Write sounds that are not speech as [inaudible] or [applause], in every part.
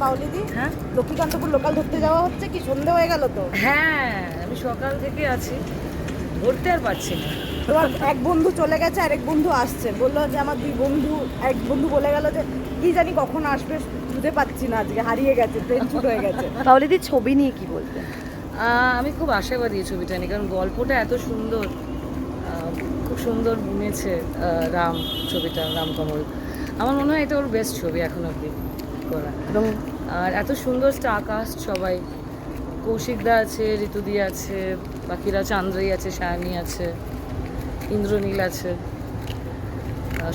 পাওলিদি হ্যাঁ? লক্ষ্মীকান্তপুর লোকাল ধরতে যাওয়া হচ্ছে কি সন্ধে হয়ে গেল তো? হ্যাঁ আমি সকাল থেকে আছি। ধরতে আর পারছি না। তোমার এক বন্ধু চলে গেছে আর এক বন্ধু আসছে। বলল যে আমার দুই বন্ধু এক বন্ধু বলে গেল যে কি জানি কখন আসবে বুঝতে পারছি না আজকে হারিয়ে গেছে ট্রেন ছুট হয়ে গেছে। [laughs] পাওলিদি ছবি নিয়ে কি আহ, আমি খুব আশাবাদী এই ছবিটা নিয়ে কারণ গল্পটা এত সুন্দর খুব সুন্দর বুনেছে রাম ছবিটা রাম রামকমল। আমার মনে হয় এটা ওর বেস্ট ছবি এখন অব্দি করা। এবং আর এত সুন্দর স্টার কাস্ট সবাই। কৌশিকদা আছে, ঋতুদি আছে, বাকিরা চান্দ্রাই আছে সায়নী আছে, ইন্দ্রনীল আছে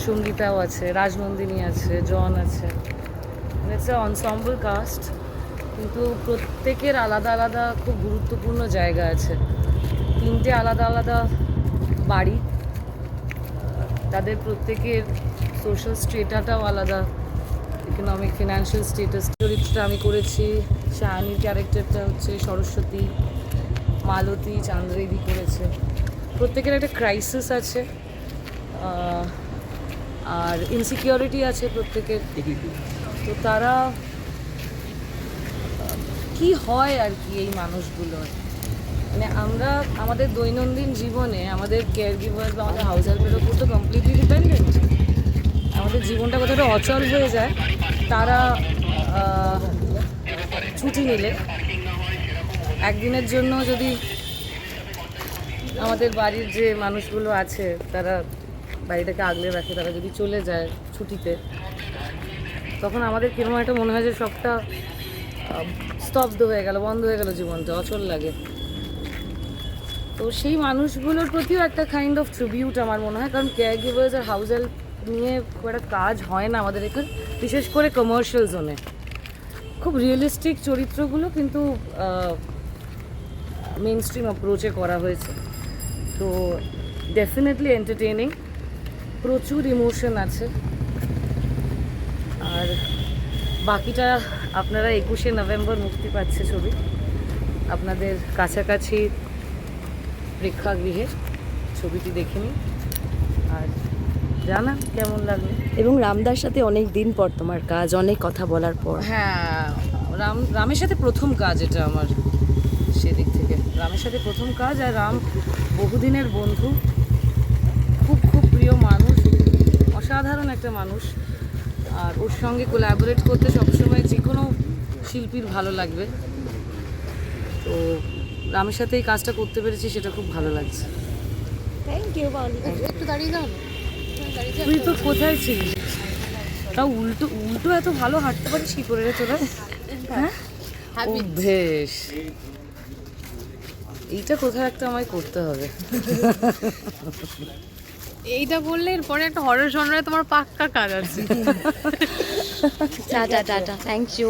সঙ্গীতাও আছে, রাজনন্দিনী আছে, জন আছে। অনসম্বল কাস্ট কিন্তু প্রত্যেকের আলাদা আলাদা খুব গুরুত্বপূর্ণ জায়গা আছে। তিনটে আলাদা আলাদা বাড়ি তাদের প্রত্যেকের সোশ্যাল স্ট্রেটাটাও আলাদা। ইকোনমিক ফিনান্সিয়াল স্টেটাস চরিত্রটা আমি করেছি। শাহানির ক্যারেক্টারটা হচ্ছে সরস্বতী, মালতী চান্দ্রেদি করেছে। প্রত্যেকের একটা ক্রাইসিস আছে আর ইনসিকিউরিটি আছে প্রত্যেকের। তো তারা, কি হয় আর কি এই মানুষগুলোর? মানে আমরা, আমাদের দৈনন্দিন জীবনে আমাদের কেয়ার গিভার বা আমাদের হাউস হেল্পের উপর তো কমপ্লিটলি ডিপেন্ডেন্ট জীবনটা কতটা অচল হয়ে যায়, তারা ছুটি নিলে। একদিনের জন্য যদি আমাদের বাড়ির যে মানুষগুলো আছে, তারা বাড়িটাকে আগলে রাখে, তারা যদি চলে যায় ছুটিতে, তখন আমাদের কীরকম একটা মনে হয় যে সবটা স্তব্ধ হয়ে গেল, বন্ধ হয়ে গেল জীবনটা, অচল লাগে। তো সেই মানুষগুলোর প্রতিও একটা কাইন্ড অফ ট্রিবিউট আমার মনে হয়, কারণ কেয়ার গিভার্স আর হাউস হেল্প নিয়ে খুব একটা কাজ হয় না আমাদের এখানে, বিশেষ করে কমার্শিয়াল জোনে খুব রিয়েলিস্টিক চরিত্রগুলো কিন্তু মেন স্ট্রিম অ্যাপ্রোচে করা হয়েছে। তো ডেফিনেটলি এন্টারটেনিং প্রচুর ইমোশন আছে। আর বাকিটা আপনারা একুশে নভেম্বর মুক্তি পাচ্ছে ছবি, আপনাদের কাছাকাছি প্রেক্ষাগৃহে, ছবিটি দেখে নিন। আর জানা? কেমন লাগল? এবং রামদার সাথে অনেক দিন পর তোমার কাজ অনেক কথা বলার পর। হ্যাঁ রাম রামের সাথে প্রথম কাজ এটা আমার সেদিক থেকে। রামের সাথে প্রথম কাজ আর রাম বহুদিনের বন্ধু খুব খুব প্রিয় মানুষ অসাধারণ একটা মানুষ। আর ওর সঙ্গে কোলাবোরেট করতে সবসময় যে কোনো শিল্পীর ভালো লাগবে। তো রামের সাথে এই কাজটা করতে পেরেছি সেটা খুব ভালো লাগছে। থ্যাংক ইউ একটু দাঁড়িয়ে যাও তুই তো কোথায় ছিলিস তাও উল্টো উল্টো এত ভালো হাঁটতে পারিস কি করে রে তোরা? হ্যাঁ? অভ্যেস এইটা কোথাও একটা আমায় করতে হবে। এইটা বললে এরপরে একটা হরর জনরায় তোমার পাক্কা কাজ আছে। [laughs] Tata tata thank you